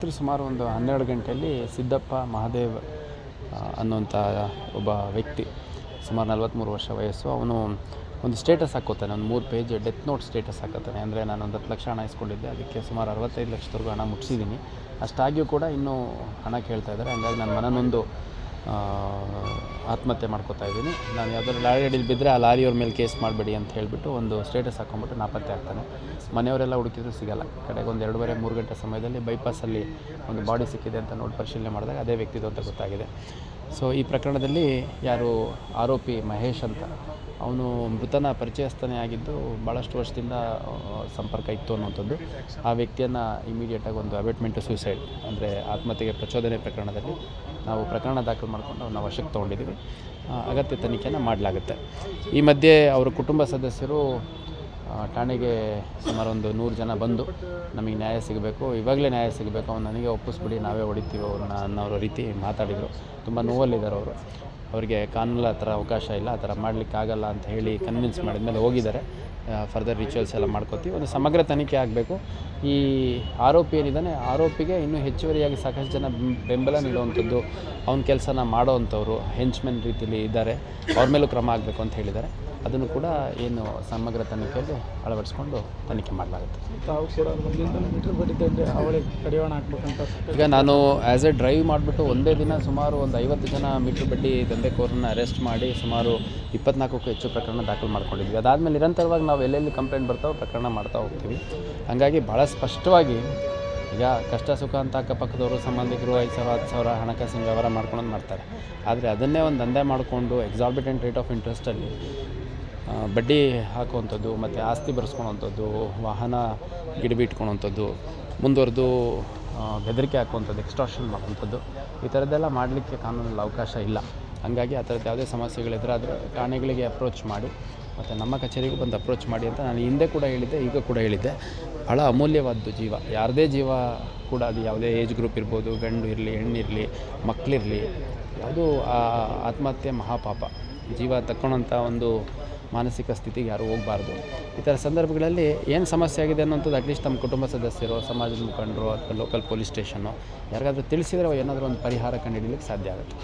ರಾತ್ರಿ ಸುಮಾರು ಒಂದು ಹನ್ನೆರಡು ಗಂಟೆಯಲ್ಲಿ ಸಿದ್ದಪ್ಪ ಮಹಾದೇವ್ ಅನ್ನುವಂಥ ಒಬ್ಬ ವ್ಯಕ್ತಿ, ಸುಮಾರು ನಲ್ವತ್ತ್ಮೂರು ವರ್ಷ ವಯಸ್ಸು, ಅವನು ಒಂದು ಸ್ಟೇಟಸ್ ಹಾಕೋತಾನೆ, ಒಂದು ಮೂರು ಪೇಜ್ ಡೆತ್ ನೋಟ್ ಸ್ಟೇಟಸ್ ಹಾಕೋತಾನೆ. ಅಂದರೆ ನಾನು ಒಂದು ಹತ್ತು ಲಕ್ಷ ಹಣ ಇಸ್ಕೊಂಡಿದ್ದೆ, ಅದಕ್ಕೆ ಸುಮಾರು ಅರವತ್ತೈದು ಲಕ್ಷದವರೆಗೂ ಹಣ ಮುಟ್ಟಿಸಿದ್ದೀನಿ. ಅಷ್ಟಾಗಿಯೂ ಕೂಡ ಇನ್ನೂ ಹಣ ಕೇಳ್ತಾ ಇದ್ದಾರೆ. ಹಂಗಾಗಿ ನನ್ನ ಮನನೊಂದು ಆತ್ಮಹತ್ಯೆ ಮಾಡ್ಕೋತಾ ಇದ್ದೀನಿ. ನಾನು ಯಾವ್ದಾದ್ರು ಲಾರಿ ಅಡಿಲಿ ಬಿದ್ದರೆ ಆ ಲಾರಿಯವ್ರ ಮೇಲೆ ಕೇಸ್ ಮಾಡಬೇಡಿ ಅಂತ ಹೇಳಿಬಿಟ್ಟು ಒಂದು ಸ್ಟೇಟಸ್ ಹಾಕೊಂಡ್ಬಿಟ್ಟು ನಾಪತ್ತೆ ಆಗ್ತಾನೆ. ಮನೆಯವರೆಲ್ಲ ಹುಡುಕಿದ್ರು ಸಿಗಲ್ಲ. ಕಡೆಗೆ ಒಂದು ಎರಡೂವರೆ, ಮೂರು ಗಂಟೆ ಸಮಯದಲ್ಲಿ ಬೈಪಾಸಲ್ಲಿ ಒಂದು ಬಾಡಿ ಸಿಕ್ಕಿದೆ ಅಂತ ನೋಡಿ ಪರಿಶೀಲನೆ ಮಾಡಿದಾಗ ಅದೇ ವ್ಯಕ್ತಿದು ಅಂತ ಗೊತ್ತಾಗಿದೆ. ಸೊ ಈ ಪ್ರಕರಣದಲ್ಲಿ ಯಾರು ಆರೋಪಿ ಮಹೇಶ್ ಅಂತ, ಅವನು ಮೃತನ ಪರಿಚಯಸ್ಥನೇ ಆಗಿದ್ದು ಭಾಳಷ್ಟು ವರ್ಷದಿಂದ ಸಂಪರ್ಕ ಇತ್ತು ಅನ್ನುವಂಥದ್ದು. ಆ ವ್ಯಕ್ತಿಯನ್ನು ಇಮಿಡಿಯೇಟಾಗಿ ಒಂದು ಅಬೆಟ್ಮೆಂಟು ಸೂಸೈಡ್ ಅಂದರೆ ಆತ್ಮಹತ್ಯೆಗೆ ಪ್ರಚೋದನೆ ಪ್ರಕರಣದಲ್ಲಿ ನಾವು ಪ್ರಕರಣ ದಾಖಲು ಮಾಡಿಕೊಂಡು ಅವನ್ನ ವಶಕ್ಕೆ ತೊಗೊಂಡಿದ್ದೀವಿ. ಅಗತ್ಯ ತನಿಖೆಯನ್ನು ಮಾಡಲಾಗುತ್ತೆ. ಈ ಮಧ್ಯೆ ಅವರ ಕುಟುಂಬ ಸದಸ್ಯರು ಠಾಣೆಗೆ ಸುಮಾರು ಒಂದು ನೂರು ಜನ ಬಂದು ನಮಗೆ ನ್ಯಾಯ ಸಿಗಬೇಕು. ಇವಾಗಲೇ ನ್ಯಾಯ ಸಿಗಬೇಕು. ಅವ್ನು ನನಗೆ ಒಪ್ಪಿಸ್ಬಿಡಿ, ನಾವೇ ಹೊಡಿತೀವಿ ಅವ್ರನ್ನ ಅನ್ನೋ ರೀತಿ ಮಾತಾಡಿದರು. ತುಂಬ ನೋವಲ್ಲಿದ್ದಾರೆ ಅವರು. ಅವರಿಗೆ ಕಾನೂನಲ್ಲಿ ಆ ಥರ ಅವಕಾಶ ಇಲ್ಲ, ಆ ಥರ ಮಾಡಲಿಕ್ಕಾಗಲ್ಲ ಅಂತ ಹೇಳಿ ಕನ್ವಿನ್ಸ್ ಮಾಡಿದ್ಮೇಲೆ ಹೋಗಿದ್ದಾರೆ. ಫರ್ದರ್ ರಿಚುವಲ್ಸ್ ಎಲ್ಲ ಮಾಡ್ಕೋತೀವಿ. ಒಂದು ಸಮಗ್ರ ತನಿಖೆ ಆಗಬೇಕು. ಈ ಆರೋಪಿ ಏನಿದ್ದಾನೆ, ಆರೋಪಿಗೆ ಇನ್ನೂ ಹೆಚ್ಚುವರಿಯಾಗಿ ಸಾಕಷ್ಟು ಜನ ಬೆಂಬಲ ನೀಡುವಂಥದ್ದು ಅವನ ಕೆಲಸನ ಮಾಡೋವಂಥವ್ರು ಹೆಂಚ್ಮೆನ್ ರೀತಿಯಲ್ಲಿ ಇದ್ದಾರೆ. ಅವ್ರ ಮೇಲೂ ಕ್ರಮ ಆಗಬೇಕು ಅಂತ ಹೇಳಿದ್ದಾರೆ. ಅದನ್ನು ಕೂಡ ಏನು ಸಮಗ್ರ ತನಿಖೆಯಲ್ಲಿ ಅಳವಡಿಸ್ಕೊಂಡು ತನಿಖೆ ಮಾಡಲಾಗುತ್ತೆ. ತಾವು ಮೀಟರ್ ಕಡಿವಾಣ ಹಾಕ್ಬೇಕಂತ ಈಗ ನಾನು ಆ್ಯಸ್ ಎ ಡ್ರೈವ್ ಮಾಡಿಬಿಟ್ಟು ಒಂದೇ ದಿನ ಸುಮಾರು ಒಂದು ಐವತ್ತು ಜನ ಮೀಟ್ರ್ ಬಡ್ಡಿ ದಂಧೆಕೋರನ್ನ ಅರೆಸ್ಟ್ ಮಾಡಿ ಸುಮಾರು ಇಪ್ಪತ್ನಾಲ್ಕಕ್ಕೂ ಹೆಚ್ಚು ಪ್ರಕರಣ ದಾಖಲು ಮಾಡ್ಕೊಂಡಿದ್ವಿ. ಅದಾದಮೇಲೆ ನಿರಂತರವಾಗಿ ನಾವು ಎಲ್ಲೆಲ್ಲಿ ಕಂಪ್ಲೇಂಟ್ ಬರ್ತಾವೋ ಪ್ರಕರಣ ಮಾಡ್ತಾ ಹೋಗ್ತೀವಿ. ಹಾಗಾಗಿ ಭಾಳ ಸ್ಪಷ್ಟವಾಗಿ ಈಗ ಕಷ್ಟ ಸುಖ ಅಂತ ಅಕ್ಕಪಕ್ಕದವರು ಸಂಬಂಧಿಕರು ಐದು ಸಾವಿರ ಹತ್ತು ಸಾವಿರ ಹಣಕಾಸಿನ ವ್ಯವಹಾರ ಮಾಡ್ಕೊಂಡು ಮಾಡ್ತಾರೆ. ಆದರೆ ಅದನ್ನೇ ಒಂದು ದಂಧೆ ಮಾಡಿಕೊಂಡು ಎಕ್ಸಾರ್ಬಿಟೆಂಟ್ ರೇಟ್ ಆಫ್ ಇಂಟ್ರೆಸ್ಟಲ್ಲಿ ಬಡ್ಡಿ ಹಾಕುವಂಥದ್ದು ಮತ್ತು ಆಸ್ತಿ ಬರೆಸ್ಕೊಳೋವಂಥದ್ದು ವಾಹನ ಗಿಡಬಿ ಇಟ್ಕೊಳೋವಂಥದ್ದು ಮುಂದುವರೆದು ಬೆದರಿಕೆ ಹಾಕುವಂಥದ್ದು ಎಕ್ಸ್ಟ್ರಾಕ್ಷನ್ ಮಾಡುವಂಥದ್ದು, ಈ ಥರದ್ದೆಲ್ಲ ಮಾಡಲಿಕ್ಕೆ ಕಾನೂನಲ್ಲಿ ಅವಕಾಶ ಇಲ್ಲ. ಹಾಗಾಗಿ ಆ ಥರದ್ದು ಯಾವುದೇ ಸಮಸ್ಯೆಗಳಿದ್ರಾದರೆ ಠಾಣೆಗಳಿಗೆ ಅಪ್ರೋಚ್ ಮಾಡಿ, ಮತ್ತು ನಮ್ಮ ಕಚೇರಿಗೂ ಬಂದು ಅಪ್ರೋಚ್ ಮಾಡಿ ಅಂತ ನಾನು ಹಿಂದೆ ಕೂಡ ಹೇಳಿದ್ದೆ, ಈಗ ಕೂಡ ಹೇಳಿದ್ದೆ. ಭಾಳ ಅಮೂಲ್ಯವಾದ್ದು ಜೀವ. ಯಾರದೇ ಜೀವ ಕೂಡ ಅದು ಯಾವುದೇ ಏಜ್ ಗ್ರೂಪ್ ಇರ್ಬೋದು, ಗಂಡು ಇರಲಿ ಹೆಣ್ಣಿರಲಿ ಮಕ್ಕಳಿರಲಿ ಅದು ಆತ್ಮಹತ್ಯೆ ಮಹಾಪಾಪ. ಜೀವ ತಕ್ಕೊಳೋಂಥ ಒಂದು ಮಾನಸಿಕ ಸ್ಥಿತಿಗೆ ಯಾರು ಹೋಗಬಾರ್ದು. ಈ ಥರ ಸಂದರ್ಭಗಳಲ್ಲಿ ಏನು ಸಮಸ್ಯೆ ಆಗಿದೆ ಅನ್ನೋಂಥದ್ದು ಅಟ್ಲೀಸ್ಟ್ ನಮ್ಮ ಕುಟುಂಬ ಸದಸ್ಯರು, ಸಮಾಜದ ಮುಖಂಡರು ಅಥವಾ ಲೋಕಲ್ ಪೊಲೀಸ್ ಸ್ಟೇಷನ್ನು ಯಾರಿಗಾದ್ರೂ ತಿಳಿಸಿದರೆ ಏನಾದರೂ ಒಂದು ಪರಿಹಾರ ಕಂಡುಹಿಡಿಯಲಿಕ್ಕೆ ಸಾಧ್ಯ ಆಗುತ್ತೆ.